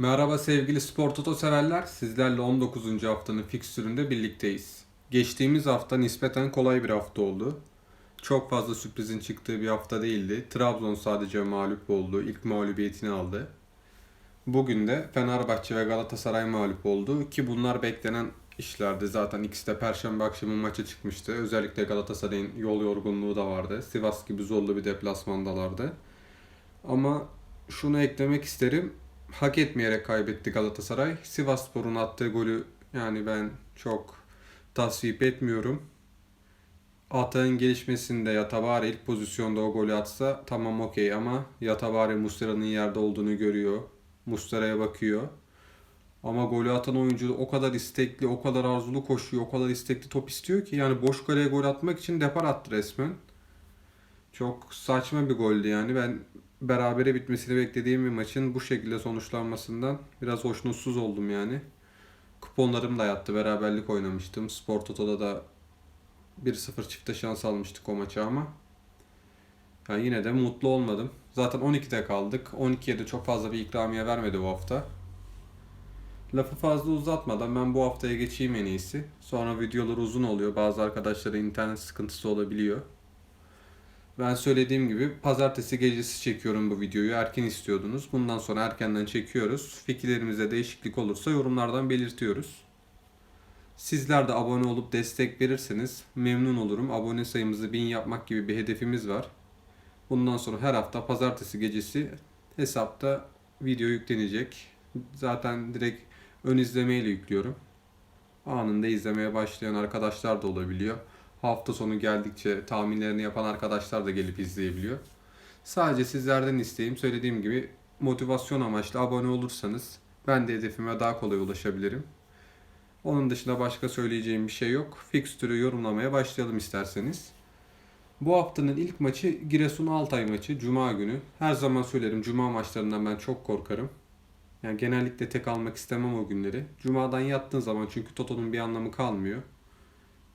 Merhaba sevgili spor toto severler. Sizlerle 19. haftanın fikstüründe birlikteyiz. Geçtiğimiz hafta nispeten kolay bir hafta oldu. Çok fazla sürprizin çıktığı bir hafta değildi. Trabzon sadece mağlup oldu. İlk mağlubiyetini aldı. Bugün de Fenerbahçe ve Galatasaray mağlup oldu ki bunlar beklenen işlerdi. Zaten ikisi de perşembe akşamı maça çıkmıştı. Özellikle Galatasaray'ın yol yorgunluğu da vardı. Sivas gibi zorlu bir deplasmandalardı. Ama şunu eklemek isterim. Hak etmeyerek kaybetti Galatasaray. Sivasspor'un attığı golü yani ben çok tasvip etmiyorum. Atağın gelişmesinde Yatabari ilk pozisyonda o golü atsa tamam okey ama Yatabari Muslera'nın yerde olduğunu görüyor. Muslera'ya bakıyor. Ama golü atan oyuncu o kadar istekli, o kadar arzulu koşuyor, o kadar istekli top istiyor ki yani boş kaleye gol atmak için depar attı resmen. Çok saçma bir goldü yani. Ben berabere bitmesini beklediğim bir maçın bu şekilde sonuçlanmasından biraz hoşnutsuz oldum yani. Kuponlarım da yattı. Beraberlik oynamıştım. Spor Toto'da da 1-0 çifte şans almıştık o maça ama yani yine de mutlu olmadım. Zaten 12'de kaldık. 12'ye de çok fazla bir ikramiye vermedi bu hafta. Lafı fazla uzatmadan ben bu haftaya geçeyim en iyisi. Sonra videolar uzun oluyor. Bazı arkadaşların internet sıkıntısı olabiliyor. Ben söylediğim gibi pazartesi gecesi çekiyorum bu videoyu. Erken istiyordunuz. Bundan sonra erkenden çekiyoruz. Fikirlerimizde değişiklik olursa yorumlardan belirtiyoruz. Sizler de abone olup destek verirseniz memnun olurum. Abone sayımızı 1000 yapmak gibi bir hedefimiz var. Bundan sonra her hafta pazartesi gecesi hesapta video yüklenecek. Zaten direkt ön izlemeyle yüklüyorum. Anında izlemeye başlayan arkadaşlar da olabiliyor. Hafta sonu geldikçe tahminlerini yapan arkadaşlar da gelip izleyebiliyor. Sadece sizlerden isteğim söylediğim gibi motivasyon amaçlı abone olursanız ben de hedefime daha kolay ulaşabilirim. Onun dışında başka söyleyeceğim bir şey yok. Fixtürü yorumlamaya başlayalım isterseniz. Bu haftanın ilk maçı Giresun Altay maçı. Cuma günü. Her zaman söylerim Cuma maçlarından ben çok korkarım. Yani genellikle tek almak istemem o günleri. Cuma'dan yattığın zaman çünkü Toto'nun bir anlamı kalmıyor.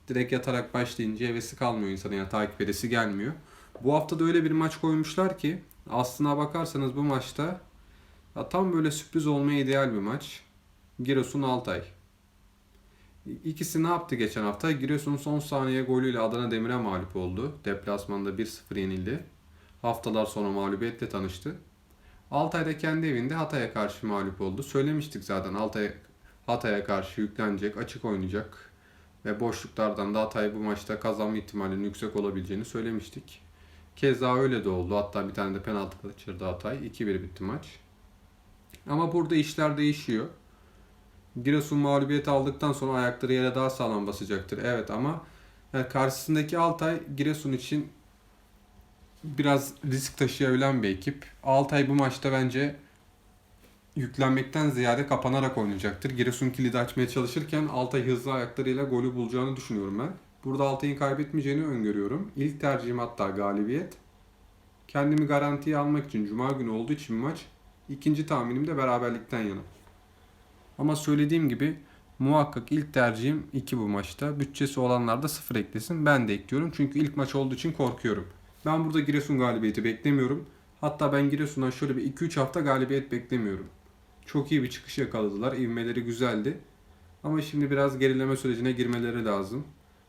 Direkt yatarak başlayınca hevesi kalmıyor insanın yani takip edesi gelmiyor. Bu hafta da öyle bir maç koymuşlar ki aslına bakarsanız bu maçta ya tam böyle sürpriz olmaya ideal bir maç. Giresun Altay. İkisi ne yaptı geçen hafta? Giresun son saniye golüyle Adana Demir'e mağlup oldu. Deplasmanda 1-0 yenildi. Haftalar sonra mağlubiyetle tanıştı. Altay'da kendi evinde Hatay'a karşı mağlup oldu. Söylemiştik zaten Altay Hatay'a karşı yüklenecek, açık oynayacak ve boşluklardan da Hatay bu maçta kazanma ihtimalinin yüksek olabileceğini söylemiştik. Keza öyle de oldu. Hatta bir tane de penaltı kaçırdı Hatay. 2-1 bitti maç. Ama burada işler değişiyor. Giresun mağlubiyeti aldıktan sonra ayakları yere daha sağlam basacaktır. Evet ama yani karşısındaki Altay Giresun için biraz risk taşıyabilen bir ekip. Altay bu maçta bence yüklenmekten ziyade kapanarak oynayacaktır. Giresun kilidi açmaya çalışırken Altay hızlı ayaklarıyla golü bulacağını düşünüyorum ben. Burada Altay'ın kaybetmeyeceğini öngörüyorum. İlk tercihim hatta galibiyet. Kendimi garantiye almak için Cuma günü olduğu için maç. İkinci tahminim de beraberlikten yana. Ama söylediğim gibi muhakkak ilk tercihim 2 bu maçta. Bütçesi olanlar da 0 eklesin. Ben de ekliyorum çünkü ilk maç olduğu için korkuyorum. Ben burada Giresun galibiyeti beklemiyorum. Hatta ben Giresun'dan şöyle bir 2-3 hafta galibiyet beklemiyorum. Çok iyi bir çıkış yakaladılar. İvmeleri güzeldi. Ama şimdi biraz gerileme sürecine girmeleri lazım.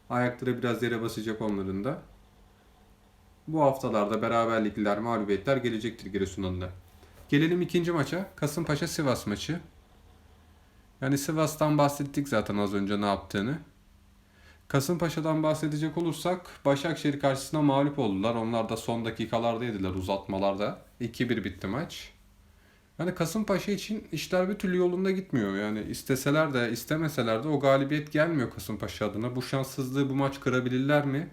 Ayakları biraz yere basacak onların da. Bu haftalarda beraberlikler, mağlubiyetler gelecektir Giresun'un da. Gelelim ikinci maça. Kasımpaşa Sivas maçı. Yani Sivas'tan bahsettik zaten az önce ne yaptığını. Kasımpaşa'dan bahsedecek olursak Başakşehir karşısında mağlup oldular. Onlar da son dakikalarda yediler uzatmalarda. 2-1 bitti maç. Yani Kasımpaşa için işler bir türlü yolunda gitmiyor. Yani isteseler de istemeseler de o galibiyet gelmiyor Kasımpaşa adına. Bu şanssızlığı bu maç kırabilirler mi?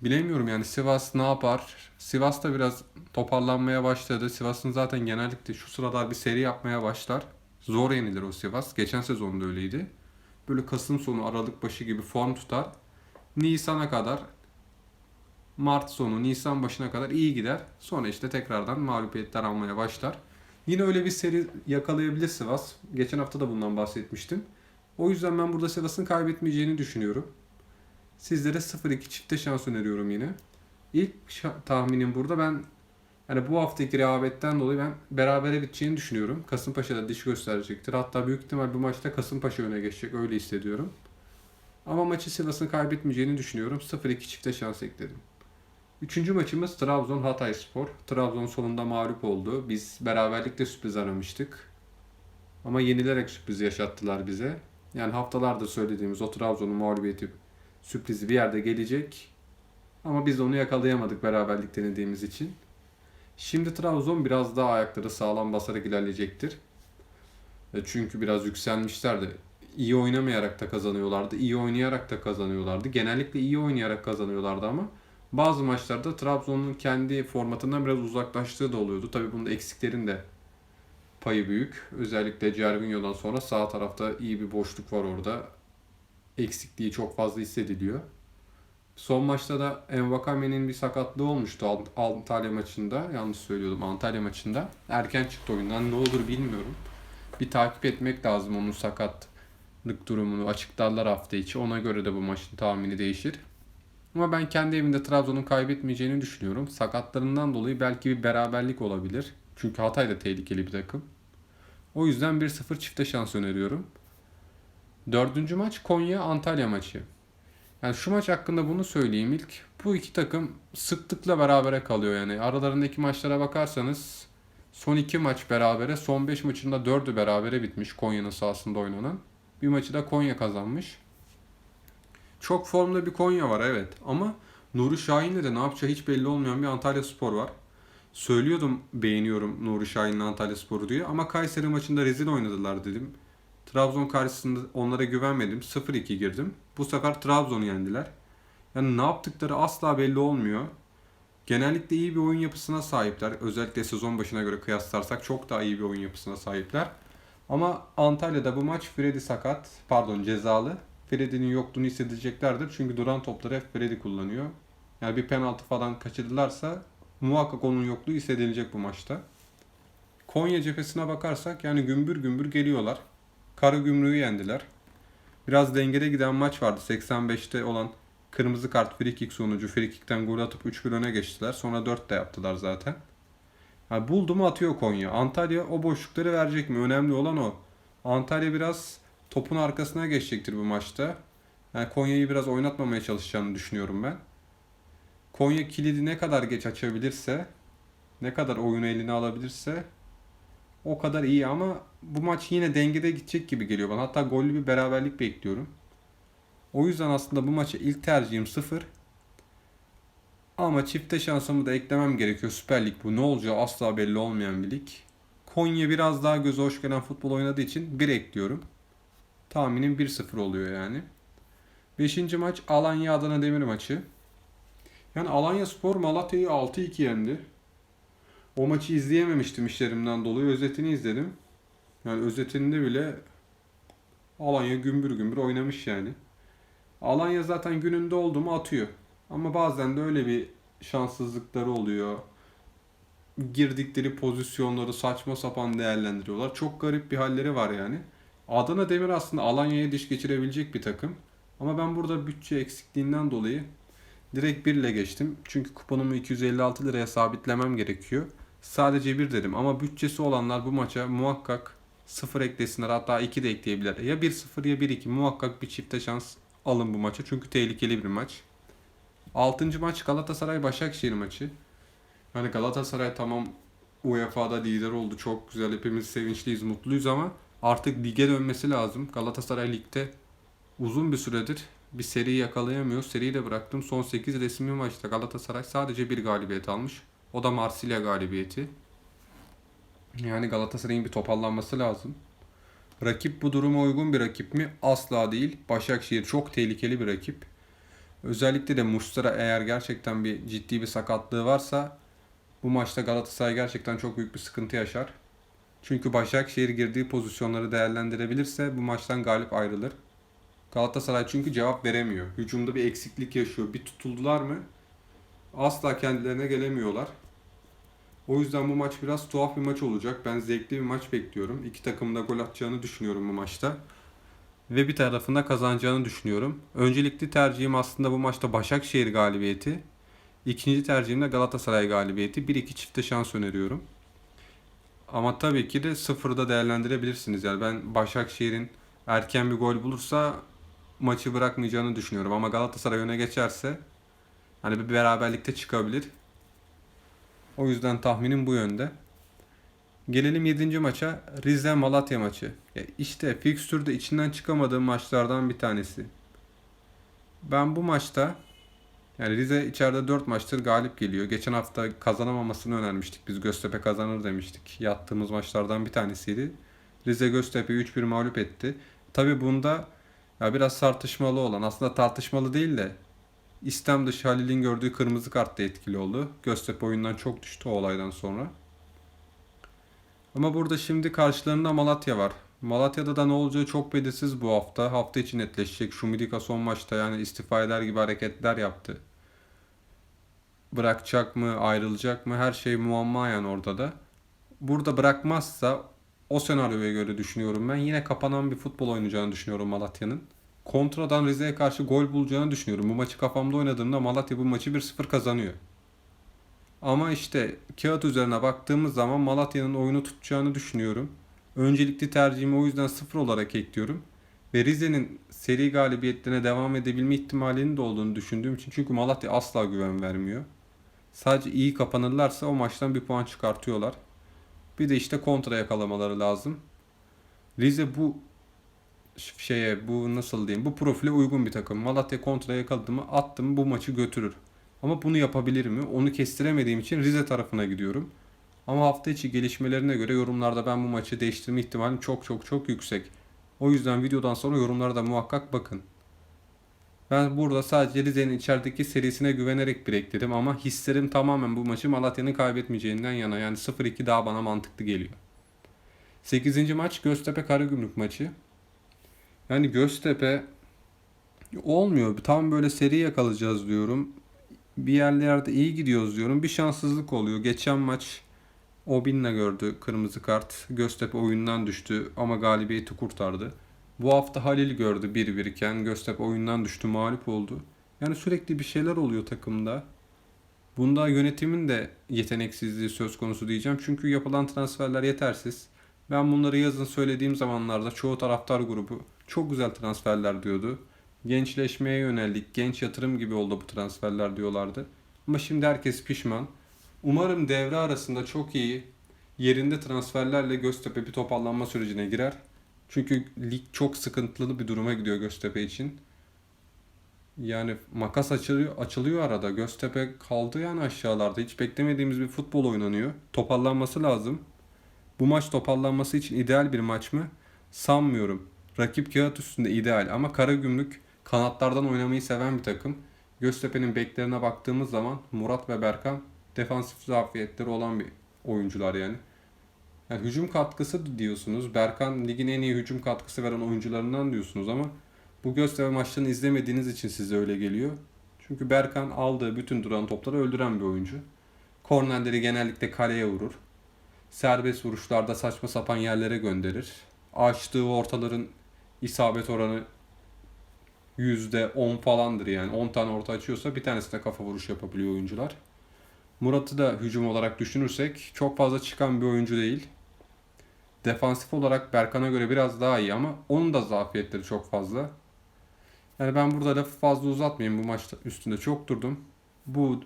Bilemiyorum yani Sivas ne yapar? Sivas da biraz toparlanmaya başladı. Sivas'ın zaten genellikle şu sıralar bir seri yapmaya başlar. Zor yenilir o Sivas. Geçen sezonda öyleydi. Böyle Kasım sonu Aralık başı gibi form tutar. Nisan'a kadar Mart sonu, Nisan başına kadar iyi gider. Sonra işte tekrardan mağlubiyetler almaya başlar. Yine öyle bir seri yakalayabilir Sivas. Geçen hafta da bundan bahsetmiştim. O yüzden ben burada Sivas'ın kaybetmeyeceğini düşünüyorum. Sizlere 0-2 çifte şans öneriyorum yine. İlk tahminim burada ben Yani bu haftaki rehavetten dolayı ben berabere biteceğini düşünüyorum. Kasımpaşa da diş gösterecektir. Hatta büyük ihtimal bu maçta Kasımpaşa öne geçecek. Öyle hissediyorum. Ama maçı Sivas'ın kaybetmeyeceğini düşünüyorum. 0-2 çifte şans ekledim. Üçüncü maçımız Trabzon Hatay Spor. Trabzon sonunda mağlup oldu. Biz beraberlikte sürpriz aramıştık. Ama yenilerek sürpriz yaşattılar bize. Yani haftalardır söylediğimiz o Trabzon'un mağlubiyeti sürprizi bir yerde gelecek. Ama biz onu yakalayamadık beraberlik denediğimiz için. Şimdi Trabzon biraz daha ayakları sağlam basarak ilerleyecektir. E, Çünkü biraz yükselmişlerdi. İyi oynamayarak da kazanıyorlardı. iyi oynayarak da kazanıyorlardı. Genellikle iyi oynayarak kazanıyorlardı ama bazı maçlarda Trabzon'un kendi formatından biraz uzaklaştığı da oluyordu. Tabii bunda eksiklerin de payı büyük. Özellikle Cervinho'dan sonra sağ tarafta iyi bir boşluk var orada. Eksikliği çok fazla hissediliyor. Son maçta da Envakame'nin bir sakatlığı olmuştu Ant- Antalya maçında. Yanlış söylüyordum Antalya maçında. Erken çıktı oyundan. Ne olur bilmiyorum. Bir takip etmek lazım onun sakatlık durumunu. Açıklarlar hafta içi. Ona göre de bu maçın tahmini değişir. Ama ben kendi evinde Trabzon'un kaybetmeyeceğini düşünüyorum. Sakatlarından dolayı belki bir beraberlik olabilir. Çünkü Hatay da tehlikeli bir takım. O yüzden 1-0 çifte şans öneriyorum. Dördüncü maç Konya Antalya maçı. Yani şu maç hakkında bunu söyleyeyim ilk. Bu iki takım sıklıkla berabere kalıyor yani. Aralarındaki maçlara bakarsanız son iki maç berabere, son 5 maçında dördü berabere bitmiş Konya'nın sahasında oynanan. Bir maçı da Konya kazanmış. Çok formda bir Konya var evet ama Nuri Şahin'le de ne yapacağı hiç belli olmayan bir Antalya Spor var. Söylüyordum beğeniyorum Nuri Şahin'le Antalya Spor'u diye ama Kayseri maçında rezil oynadılar dedim. Trabzon karşısında onlara güvenmedim. 0-2 girdim. Bu sefer Trabzon'u yendiler. Yani ne yaptıkları asla belli olmuyor. Genellikle iyi bir oyun yapısına sahipler. Özellikle sezon başına göre kıyaslarsak çok daha iyi bir oyun yapısına sahipler. Ama Antalya'da bu maç Freddy sakat, pardon cezalı. Freddy'nin yokluğunu hissedeceklerdir. Çünkü duran topları hep Freddy kullanıyor. Yani bir penaltı falan kaçırdılarsa muhakkak onun yokluğu hissedilecek bu maçta. Konya cephesine bakarsak yani gümbür gümbür geliyorlar. Karagümrük'ü yendiler. Biraz dengede giden maç vardı. 85'te olan kırmızı kart free kick sonucu free kickten gol atıp 3-1 öne geçtiler. Sonra 4 de yaptılar zaten. Yani buldu mu atıyor Konya. Antalya o boşlukları verecek mi? Önemli olan o. Antalya biraz topun arkasına geçecektir bu maçta. Yani Konya'yı biraz oynatmamaya çalışacağını düşünüyorum ben. Konya kilidi ne kadar geç açabilirse, ne kadar oyunu eline alabilirse o kadar iyi ama bu maç yine dengede gidecek gibi geliyor bana. Hatta gollü bir beraberlik bekliyorum. O yüzden aslında bu maça ilk tercihim 0. Ama çifte şansımı da eklemem gerekiyor. Süper Lig bu. Ne olacağı asla belli olmayan bir lig. Konya biraz daha göze hoş gelen futbol oynadığı için 1 ekliyorum. Tahminim 1-0 oluyor yani. Beşinci maç Alanya Adana Demir maçı. Yani Alanya Spor Malatya'yı 6-2 yendi. O maçı izleyememiştim işlerimden dolayı. Özetini izledim. Yani özetinde bile Alanya gümbür gümbür oynamış yani. Alanya zaten gününde oldu mu atıyor. Ama bazen de öyle bir şanssızlıkları oluyor. Girdikleri pozisyonları saçma sapan değerlendiriyorlar. Çok garip bir halleri var yani. Adana Demir aslında Alanya'ya diş geçirebilecek bir takım. Ama ben burada bütçe eksikliğinden dolayı direkt 1 ile geçtim. Çünkü kuponumu 256 liraya sabitlemem gerekiyor. Sadece 1 dedim ama bütçesi olanlar bu maça muhakkak 0 eklesinler hatta 2 de ekleyebilirler. Ya 1-0 ya 1-2 muhakkak bir çifte şans alın bu maça. Çünkü tehlikeli bir maç. 6. maç Galatasaray Başakşehir maçı. Yani Galatasaray tamam UEFA'da lider oldu. Çok güzel. Hepimiz sevinçliyiz, mutluyuz ama artık lige dönmesi lazım. Galatasaray ligde uzun bir süredir bir seri yakalayamıyor. Seriyi de bıraktım. Son 8 resmi maçta Galatasaray sadece bir galibiyet almış. O da Marsilya galibiyeti. Yani Galatasaray'ın bir toparlanması lazım. Rakip bu duruma uygun bir rakip mi? Asla değil. Başakşehir çok tehlikeli bir rakip. Özellikle de Mustara eğer gerçekten bir ciddi bir sakatlığı varsa bu maçta Galatasaray gerçekten çok büyük bir sıkıntı yaşar. Çünkü Başakşehir girdiği pozisyonları değerlendirebilirse bu maçtan galip ayrılır. Galatasaray çünkü cevap veremiyor. Hücumda bir eksiklik yaşıyor. Bir tutuldular mı asla kendilerine gelemiyorlar. O yüzden bu maç biraz tuhaf bir maç olacak. Ben zevkli bir maç bekliyorum. İki takım da gol atacağını düşünüyorum bu maçta. Ve bir tarafında kazanacağını düşünüyorum. Öncelikli tercihim aslında bu maçta Başakşehir galibiyeti. İkinci tercihimde Galatasaray galibiyeti. 1-2 çifte şans öneriyorum. Ama tabii ki de sıfırda değerlendirebilirsiniz. Yani ben Başakşehir'in erken bir gol bulursa maçı bırakmayacağını düşünüyorum. Ama Galatasaray öne geçerse hani bir beraberlikte çıkabilir. O yüzden tahminim bu yönde. Gelelim 7. maça. Rize Malatya maçı. Ya işte fikstürde içinden çıkamadığım maçlardan bir tanesi. Ben bu maçta yani Rize içeride 4 maçtır galip geliyor. Geçen hafta kazanamamasını önermiştik. Biz Göztepe kazanır demiştik. Yattığımız maçlardan bir tanesiydi. Rize Göztepe'yi 3-1 mağlup etti. Tabi bunda ya biraz tartışmalı olan aslında tartışmalı değil de istem dışı Halil'in gördüğü kırmızı kart da etkili oldu. Göztepe oyundan çok düştü o olaydan sonra. Ama burada şimdi karşılarında Malatya var. Malatya'da da ne olacağı çok belirsiz bu hafta. Hafta içi netleşecek. Şumidika son maçta yani istifa eder gibi hareketler yaptı. Bırakacak mı, ayrılacak mı her şey muamma yani orada da. Burada bırakmazsa o senaryoya göre düşünüyorum ben. Yine kapanan bir futbol oynayacağını düşünüyorum Malatya'nın. Kontradan Rize'ye karşı gol bulacağını düşünüyorum. Bu maçı kafamda oynadığımda Malatya bu maçı 1-0 kazanıyor. Ama işte kağıt üzerine baktığımız zaman Malatya'nın oyunu tutacağını düşünüyorum. Öncelikli tercihimi o yüzden sıfır olarak ekliyorum. Ve Rize'nin seri galibiyetlerine devam edebilme ihtimalinin de olduğunu düşündüğüm için. Çünkü Malatya asla güven vermiyor. Sadece iyi kapanırlarsa o maçtan bir puan çıkartıyorlar. Bir de işte kontra yakalamaları lazım. Rize bu şeye bu nasıl diyeyim bu profile uygun bir takım. Malatya kontra yakaladı mı attı mı bu maçı götürür. Ama bunu yapabilir mi? Onu kestiremediğim için Rize tarafına gidiyorum. Ama hafta içi gelişmelerine göre yorumlarda ben bu maçı değiştirme ihtimalim çok çok çok yüksek. O yüzden videodan sonra yorumlara da muhakkak bakın. Ben burada sadece Rize'nin içerideki serisine güvenerek bir ekledim ama hislerim tamamen bu maçı Malatya'nın kaybetmeyeceğinden yana. Yani 0-2 daha bana mantıklı geliyor. 8. maç Göztepe Karagümrük maçı. Yani Göztepe olmuyor. Tam böyle seri yakalayacağız diyorum. Bir yerlerde iyi gidiyoruz diyorum. Bir şanssızlık oluyor. Geçen maç Obinna gördü kırmızı kart. Göztepe oyundan düştü ama galibiyeti kurtardı. Bu hafta Halil gördü 1-1 iken Göztepe oyundan düştü mağlup oldu. Yani sürekli bir şeyler oluyor takımda. Bunda yönetimin de yeteneksizliği söz konusu diyeceğim. Çünkü yapılan transferler yetersiz. Ben bunları yazın söylediğim zamanlarda çoğu taraftar grubu çok güzel transferler diyordu. Gençleşmeye yönelik, genç yatırım gibi oldu bu transferler diyorlardı. Ama şimdi herkes pişman. Umarım devre arasında çok iyi yerinde transferlerle Göztepe bir toparlanma sürecine girer. Çünkü lig çok sıkıntılı bir duruma gidiyor Göztepe için. Yani makas açılıyor, açılıyor arada. Göztepe kaldı yani aşağılarda. Hiç beklemediğimiz bir futbol oynanıyor. Toparlanması lazım. Bu maç toparlanması için ideal bir maç mı? Sanmıyorum. Rakip kağıt üstünde ideal ama Karagümrük kanatlardan oynamayı seven bir takım. Göztepe'nin beklerine baktığımız zaman Murat ve Berkan defansif zafiyetleri olan bir oyuncular yani. Yani hücum katkısı diyorsunuz. Berkan ligin en iyi hücum katkısı veren oyuncularından diyorsunuz ama bu Göztepe maçlarını izlemediğiniz için size öyle geliyor. Çünkü Berkan aldığı bütün duran topları öldüren bir oyuncu. Kornerleri genellikle kaleye vurur. Serbest vuruşlarda saçma sapan yerlere gönderir. Açtığı ortaların isabet oranı %10 falandır yani. 10 tane orta açıyorsa bir tanesine kafa vuruş yapabiliyor oyuncular. Murat'ı da hücum olarak düşünürsek çok fazla çıkan bir oyuncu değil. Defansif olarak Berkan'a göre biraz daha iyi ama onun da zafiyetleri çok fazla. Yani ben burada lafı fazla uzatmayayım bu maçta üstünde çok durdum. Bu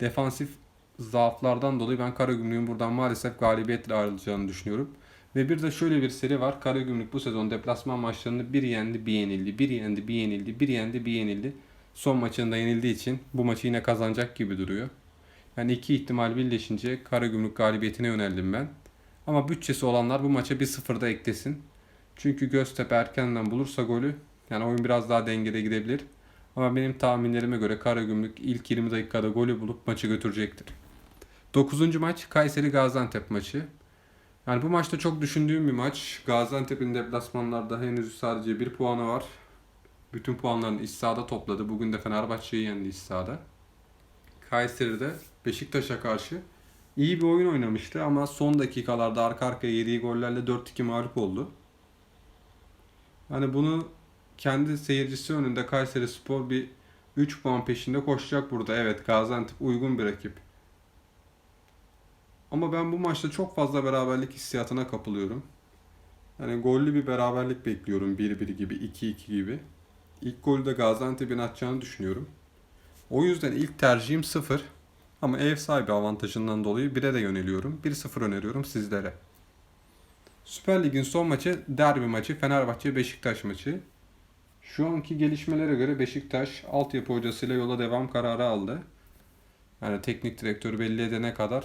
defansif zaaflardan dolayı ben Karagümrük'ün buradan maalesef galibiyetle ayrılacağını düşünüyorum. Ve bir de şöyle bir seri var. Karagümrük bu sezon deplasman maçlarında bir yendi, bir yenildi, bir yendi, bir yenildi, bir yendi, bir yenildi. Son maçında yenildiği için bu maçı yine kazanacak gibi duruyor. Yani iki ihtimal birleşince Karagümrük galibiyetine yöneldim ben. Ama bütçesi olanlar bu maça bir sıfırda eklesin. Çünkü Göztepe erkenden bulursa golü yani oyun biraz daha dengede gidebilir. Ama benim tahminlerime göre Karagümrük ilk 20 dakikada golü bulup maçı götürecektir. 9. maç Kayseri Gaziantep maçı. Yani bu maçta çok düşündüğüm bir maç. Gaziantep'in deplasmanlarda henüz sadece bir puanı var. Bütün puanlarını iç sahada topladı. Bugün de Fenerbahçe'yi yendi iç sahada. Kayseri'de Beşiktaş'a karşı iyi bir oyun oynamıştı ama son dakikalarda arka arkaya yediği gollerle 4-2 mağlup oldu. Yani bunu kendi seyircisi önünde Kayseri Spor bir 3 puan peşinde koşacak burada. Evet Gaziantep uygun bir rakip. Ama ben bu maçta çok fazla beraberlik hissiyatına kapılıyorum. Yani gollü bir beraberlik bekliyorum 1-1 gibi, 2-2 gibi. İlk golü de Gaziantep'in atacağını düşünüyorum. O yüzden ilk tercihim 0. Ama ev sahibi avantajından dolayı 1'e de yöneliyorum. 1-0 öneriyorum sizlere. Süper Lig'in son maçı derbi maçı Fenerbahçe-Beşiktaş maçı. Şu anki gelişmelere göre Beşiktaş altyapı hocasıyla yola devam kararı aldı. Yani teknik direktör belli edene kadar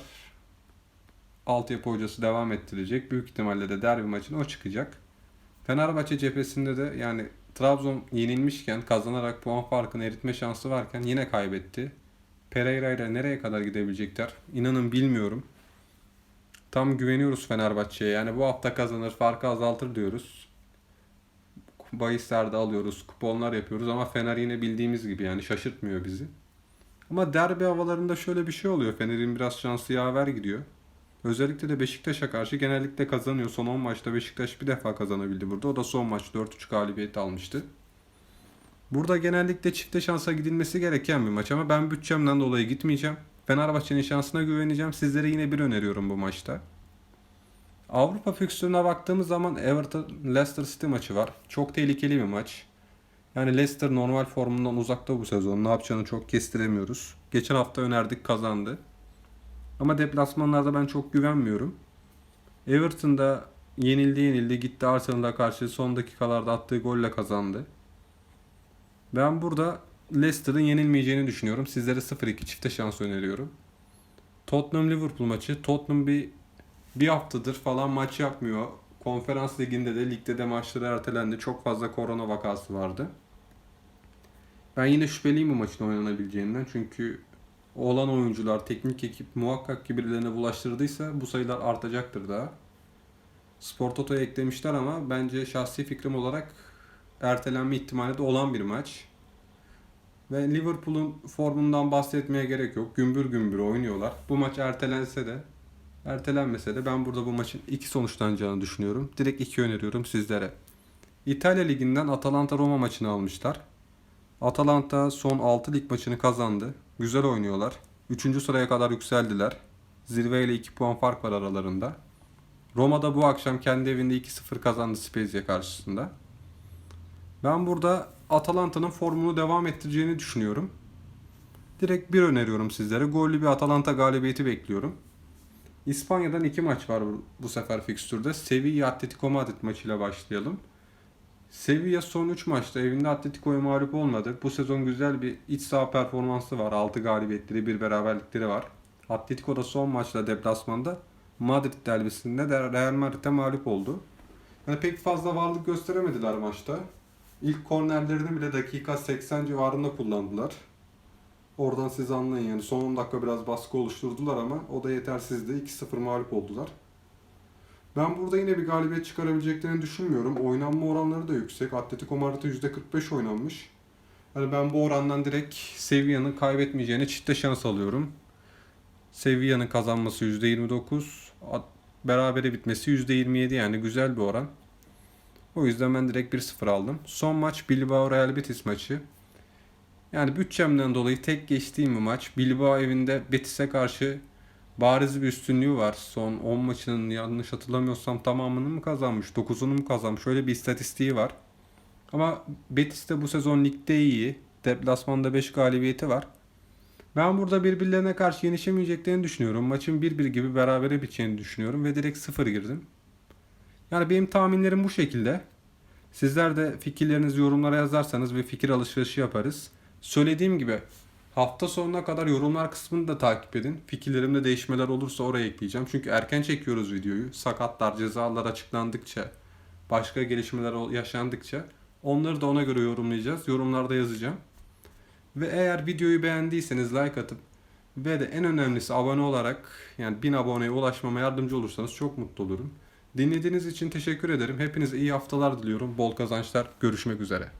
altyapı hocası devam ettirecek. Büyük ihtimalle de derbi maçına o çıkacak. Fenerbahçe cephesinde de yani Trabzon yenilmişken kazanarak puan farkını eritme şansı varken yine kaybetti. Pereira ile nereye kadar gidebilecekler? İnanın bilmiyorum. Tam güveniyoruz Fenerbahçe'ye. Yani bu hafta kazanır, farkı azaltır diyoruz. Bahislerde alıyoruz, kuponlar yapıyoruz ama Fener yine bildiğimiz gibi yani şaşırtmıyor bizi. Ama derbi havalarında şöyle bir şey oluyor. Fener'in biraz şansı yaver gidiyor. Özellikle de Beşiktaş'a karşı genellikle kazanıyor. Son 10 maçta Beşiktaş bir defa kazanabildi burada. O da son maç 4-3 galibiyet almıştı. Burada genellikle çifte şansa gidilmesi gereken bir maç ama ben bütçemden dolayı gitmeyeceğim. Fenerbahçe'nin şansına güveneceğim. Sizlere yine bir öneriyorum bu maçta. Avrupa fikstürüne baktığımız zaman Everton Leicester City maçı var. Çok tehlikeli bir maç. Yani Leicester normal formundan uzakta bu sezon. Ne yapacağını çok kestiremiyoruz. Geçen hafta önerdik kazandı. Ama deplasmanlarda ben çok güvenmiyorum. Everton'da yenildi yenildi gitti Arsenal'a karşı son dakikalarda attığı golle kazandı. Ben burada Leicester'ın yenilmeyeceğini düşünüyorum. Sizlere 0-2 çifte şans öneriyorum. Tottenham Liverpool maçı. Tottenham bir bir haftadır falan maç yapmıyor. Konferans liginde de ligde de maçları ertelendi. Çok fazla korona vakası vardı. Ben yine şüpheliyim bu maçın oynanabileceğinden. Çünkü olan oyuncular, teknik ekip muhakkak ki birilerine bulaştırdıysa bu sayılar artacaktır daha. Spor Toto'ya eklemişler ama bence şahsi fikrim olarak ertelenme ihtimali de olan bir maç. Ve Liverpool'un formundan bahsetmeye gerek yok. Gümbür gümbür oynuyorlar. Bu maç ertelense de ertelenmese de ben burada bu maçın iki sonuçlanacağını düşünüyorum. Direkt iki öneriyorum sizlere. İtalya Ligi'nden Atalanta Roma maçını almışlar. Atalanta son 6 lig maçını kazandı. Güzel oynuyorlar. 3. sıraya kadar yükseldiler. Zirveyle 2 puan fark var aralarında. Roma'da bu akşam kendi evinde 2-0 kazandı Spezia karşısında. Ben burada Atalanta'nın formunu devam ettireceğini düşünüyorum. Direkt bir öneriyorum sizlere. Gollü bir Atalanta galibiyeti bekliyorum. İspanya'dan iki maç var bu, sefer fikstürde. Sevilla Atletico Madrid maçıyla başlayalım. Sevilla son 3 maçta evinde Atletico'ya mağlup olmadı. Bu sezon güzel bir iç saha performansı var. 6 galibiyetleri, bir beraberlikleri var. Atletico da son maçta deplasmanda Madrid derbisinde de Real Madrid'e mağlup oldu. Yani pek fazla varlık gösteremediler maçta. İlk kornerlerini bile dakika 80 civarında kullandılar. Oradan siz anlayın yani son 10 dakika biraz baskı oluşturdular ama o da yetersizdi. 2-0 mağlup oldular. Ben burada yine bir galibiyet çıkarabileceklerini düşünmüyorum. Oynanma oranları da yüksek. Atletico Madrid'e %45 oynanmış. Yani ben bu orandan direkt Sevilla'nın kaybetmeyeceğine çifte şans alıyorum. Sevilla'nın kazanması %29, at- berabere bitmesi %27 yani güzel bir oran. O yüzden ben direkt 1-0 aldım. Son maç Bilbao Real Betis maçı. Yani bütçemden dolayı tek geçtiğim bir maç. Bilbao evinde Betis'e karşı bariz bir üstünlüğü var. Son 10 maçının yanlış hatırlamıyorsam tamamını mı kazanmış, 9'unu mu kazanmış? Öyle bir istatistiği var. Ama Betis de bu sezon ligde iyi. Deplasmanda 5 galibiyeti var. Ben burada birbirlerine karşı yenişemeyeceklerini düşünüyorum. Maçın 1-1 gibi berabere biteceğini düşünüyorum ve direkt 0 girdim. Yani benim tahminlerim bu şekilde. Sizler de fikirlerinizi yorumlara yazarsanız ve fikir alışverişi yaparız. Söylediğim gibi hafta sonuna kadar yorumlar kısmını da takip edin. Fikirlerimde değişmeler olursa oraya ekleyeceğim. Çünkü erken çekiyoruz videoyu. Sakatlar, cezalar açıklandıkça, başka gelişmeler yaşandıkça onları da ona göre yorumlayacağız. Yorumlarda yazacağım. Ve eğer videoyu beğendiyseniz like atıp ve de en önemlisi abone olarak yani 1000 aboneye ulaşmama yardımcı olursanız çok mutlu olurum. Dinlediğiniz için teşekkür ederim. Hepinize iyi haftalar diliyorum. Bol kazançlar. Görüşmek üzere.